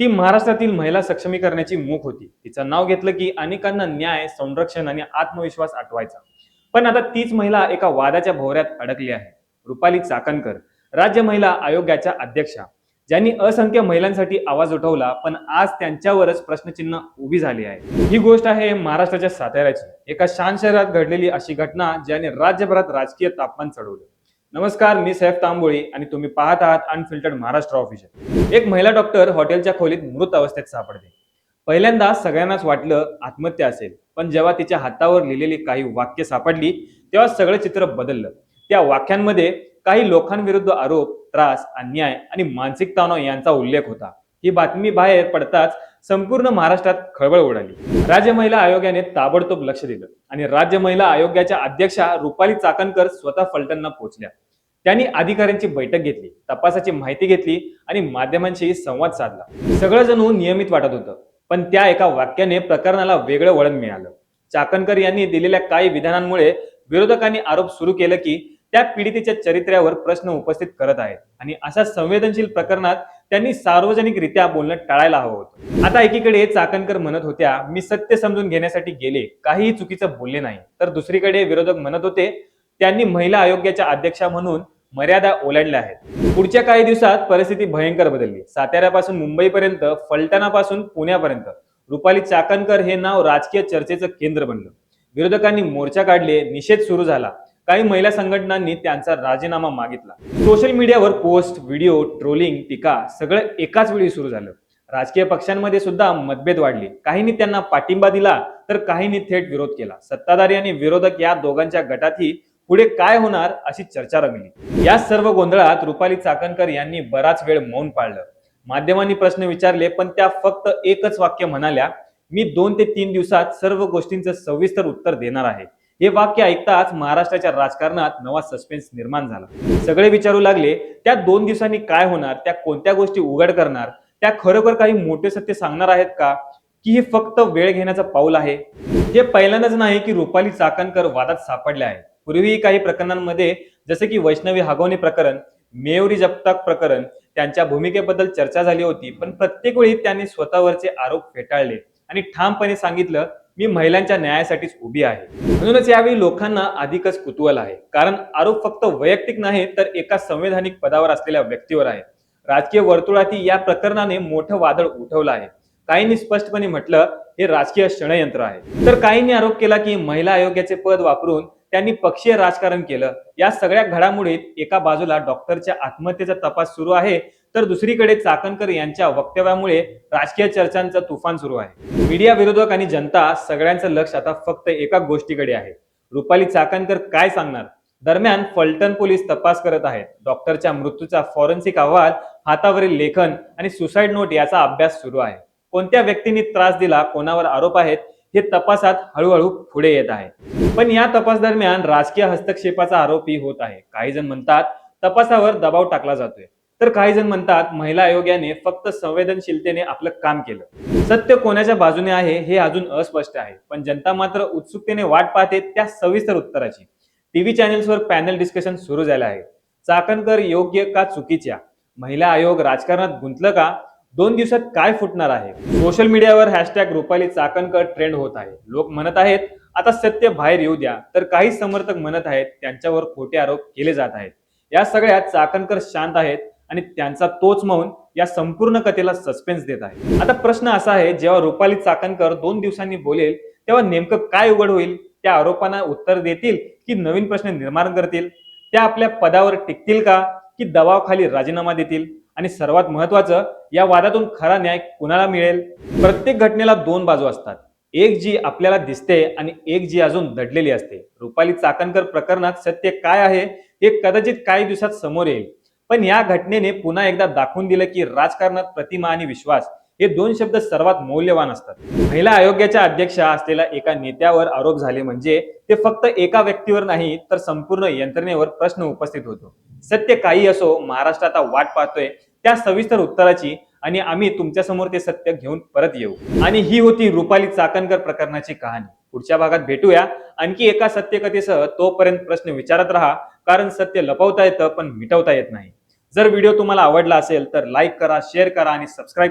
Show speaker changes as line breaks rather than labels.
ती महाराष्ट्रातील महिला सक्षमीकरणाची मूक होती. तिचं नाव घेतलं की अनेकांना न्याय संरक्षण आणि आत्मविश्वास आठवायचा. पण आता तीच महिला एका वादाच्या भोवऱ्यात अडकली आहे. रुपाली चाकणकर राज्य महिला आयोगाच्या अध्यक्षा. ज्यांनी असंख्य महिलांसाठी आवाज उठवला पण आज त्यांच्यावरच प्रश्नचिन्ह उभी झाली आहे. ही गोष्ट आहे महाराष्ट्राच्या साताऱ्याची. एका शान शहरात घडलेली अशी घटना ज्याने राज्यभरात राजकीय तापमान चढवलं. नमस्कार मी सैफ तांबोळी आणि तुम्ही पाहत आहात अनफिल्टर्ड महाराष्ट्र ऑफिशियल एक महिला डॉक्टर हॉटेलच्या खोलीत मृत अवस्थेत सापडते. पहिल्यांदा सगळ्यांनाच वाटलं आत्महत्या असेल पण जेव्हा तिच्या हातावर लिहिलेली काही वाक्य सापडली तेव्हा सगळं चित्र बदललं. त्या वाक्यांमध्ये काही लोकांविरुद्ध आरोप त्रास अन्याय आणि मानसिक तणाव यांचा उल्लेख होता. ही बातमी बाहेर पडताच संपूर्ण महाराष्ट्रात खळबळ उडाली. राज्य महिला आयोगाने ताबडतोब लक्ष दिलं आणि राज्य महिला आयोगाच्या अध्यक्षा रुपाली चाकणकर स्वतः फलटणला पोहोचल्या. त्यांनी अधिकाऱ्यांची बैठक घेतली तपासाची माहिती घेतली आणि माध्यमांशी संवाद साधला. सगळं जणू नियमित वाटत होतं पण त्या एका वाक्याने प्रकरणाला वेगळं वळण मिळालं. चाकणकर यांनी दिलेल्या काही विधानांमुळे विरोधकांनी आरोप सुरू केलं की त्या पीडितेच्या चरित्र्यावर प्रश्न उपस्थित करत आहेत आणि अशा संवेदनशील प्रकरणात त्यांनी सार्वजनिकरित्या बोलणं टाळायला हवं होतं. आता एकीकडे चाकणकर म्हणत होत्या मी सत्य समजून घेण्यासाठी गेले काहीही चुकीचं बोलले नाही. तर दुसरीकडे विरोधक म्हणत होते त्यांनी महिला आयोगाच्या अध्यक्षा म्हणून मर्यादा ओलांडल्या आहेत. पुढच्या काही दिवसात परिस्थिती भयंकर बदलली. साताऱ्यापासून मुंबईपर्यंत फलटणापासून पुण्यापर्यंत. रुपाली चाकणकर हे नाव राजकीय चर्चेचं केंद्र बनलं. विरोधकांनी मोर्चा काढले निषेध सुरू झाला. काही महिला संघटनांनी त्यांचा राजीनामा मागितला. सोशल मीडियावर पोस्ट व्हिडिओ ट्रोलिंग टीका सगळं एकाच वेळी सुरू झालं. राजकीय पक्षांमध्ये सुद्धा मतभेद वाढले. काहींनी त्यांना पाठिंबा दिला तर काहींनी थेट विरोध केला. सत्ताधारी आणि विरोधक या दोघांच्या गटातही पुढे काय होणार अशी चर्चा रंगली. या सर्व गोंधळात रुपाली चाकणकर यांनी बराच वेळ मौन पाळलं. माध्यमांनी प्रश्न विचारले पण त्या फक्त एकच वाक्य म्हणाल्या मी दोन ते तीन दिवसात सर्व गोष्टींचं सविस्तर उत्तर देणार आहे. हे वाक्य ऐकताच महाराष्ट्राच्या राजकारणात नवा सस्पेन्स निर्माण झाला. सगळे विचारू लागले त्या दोन दिवसांनी काय होणार? त्या कोणत्या गोष्टी उघड करणार? त्या खरोखर काही मोठे सत्य सांगणार आहेत का? की हे फक्त वेळ घेण्याचं पाऊल आहे? हे पहिल्यांदाच नाही की रुपाली चाकणकर वादात सापडले आहेत. पूर्वीही काही प्रकरणांमध्ये जसे की वैष्णवी हागवणे प्रकरण मेवरी जपताक प्रकरण त्यांच्या भूमिकेबद्दल चर्चा झाली होती पण प्रत्येक वेळी त्यांनी स्वतःवरचे आरोप फेटाळले आणि ठामपणे सांगितलं मी महिलांच्या न्यायासाठीच उभी आहे. म्हणूनच यावेळी लोकांना अधिकच कुतूहल आहे. कारण आरोप फक्त वैयक्तिक नाही तर एका संवैधानिक पदावर असलेल्या व्यक्तीवर आहे. राजकीय वर्तुळातील या प्रकरणाने मोठं वादळ उठवलं आहे. काहींनी स्पष्टपणे म्हटलं हे राजकीय षडयंत्र आहे. तर काहींनी आरोप केला की महिला आयोगाचे पद वापरून त्यांनी पक्षीय राजकारण केलं. या सगळ्या घडामोडीत एका बाजूला डॉक्टरच्या आत्महत्येचा तपास सुरू आहे. तर दुसरीकडे चाकणकर यांच्या वक्तव्यामुळे राजकीय चर्चांचं तुफान सुरू आहे. मीडिया विरोधक आणि जनता सगळ्यांचं लक्ष आता फक्त एका गोष्टीकडे आहे. रुपाली चाकणकर काय सांगणार? दरम्यान फलटण पोलीस तपास करत आहेत. डॉक्टरच्या मृत्यूचा फॉरेन्सिक अहवाल हातावरील लेखन आणि सुसाईड नोट याचा अभ्यास सुरू आहे. कोणत्या व्यक्तींनी त्रास दिला कोणावर आरोप आहेत हे तपासात हळूहळू पुढे येत आहे. पण या तपास दरम्यान राजकीय हस्तक्षेपाचा आरोपही होत आहे. काही जण म्हणतात तपासावर दबाव टाकला जातोय. तर काही जण म्हणतात महिला आयोगाने फक्त संवेदनशीलतेने आपलं काम केलं. सत्य कोणाच्या बाजूने आहे हे अजून अस्पष्ट आहे. पण जनता मात्र उत्सुकतेने वाट पाहते त्या सविस्तर उत्तराची. टीव्ही चॅनेल्सवर पॅनल डिस्कशन सुरू झालं आहे. चाकणकर योग्य का चुकीच्या? महिला आयोग राजकारणात गुंतलं का? दोन दिवसात काय फुटणार आहे? सोशल मीडियावर हॅशटॅग रुपाली चाकणकर ट्रेंड होत आहे. लोक म्हणत आहेत आता सत्य बाहेर येऊ द्या. तर काही समर्थक म्हणत आहेत त्यांच्यावर खोटे आरोप केले जात आहेत. या सगळ्यात चाकणकर शांत आहेत. आणि त्यांचा तोच मौन या संपूर्ण कथेला सस्पेन्स देत आहे. आता प्रश्न असा आहे जेव्हा रुपाली चाकणकर दोन दिवसांनी बोलेल तेव्हा नेमकं काय उघड होईल? त्या आरोपांना उत्तर देतील की नवीन प्रश्न निर्माण करतील? त्या आपल्या पदावर टिकतील का? की दबावाखाली राजीनामा देतील? आणि सर्वात महत्वाचं या वादातून खरा न्याय कुणाला मिळेल? प्रत्येक घटनेला दोन बाजू असतात. एक जी आपल्याला दिसते आणि एक जी अजून दडलेली असते. रुपाली चाकणकर प्रकरणात सत्य काय आहे? हे कदाचित काही दिवसात समोर येईल. पण या घटनेने पुन्हा एकदा दाखवून दिलं की राजकारणात प्रतिमा आणि विश्वास हे दोन शब्द सर्वात मौल्यवान असतात. महिला आयोगाच्या अध्यक्षा असलेल्या एका नेत्यावर आरोप झाले म्हणजे ते फक्त एका व्यक्तीवर नाही तर संपूर्ण यंत्रणेवर प्रश्न उपस्थित होतो. सत्य काही असो महाराष्ट्र आता वाट पाहतोय त्या सविस्तर उत्तराची आणि आम्ही तुमच्यासमोर ते सत्य घेऊन परत येऊ. आणि ही होती रुपाली चाकणकर प्रकरणाची कहाणी. पुढच्या भागात भेटूया. आणखी एका सत्यकथेसह तोपर्यंत प्रश्न विचारत राहा. कारण सत्य लपवता येतं पण मिटवता येत नाही. जर व्हिडिओ तुम्हाला आवडला असेल तर लाईक करा शेअर करा आणि सबस्क्राईब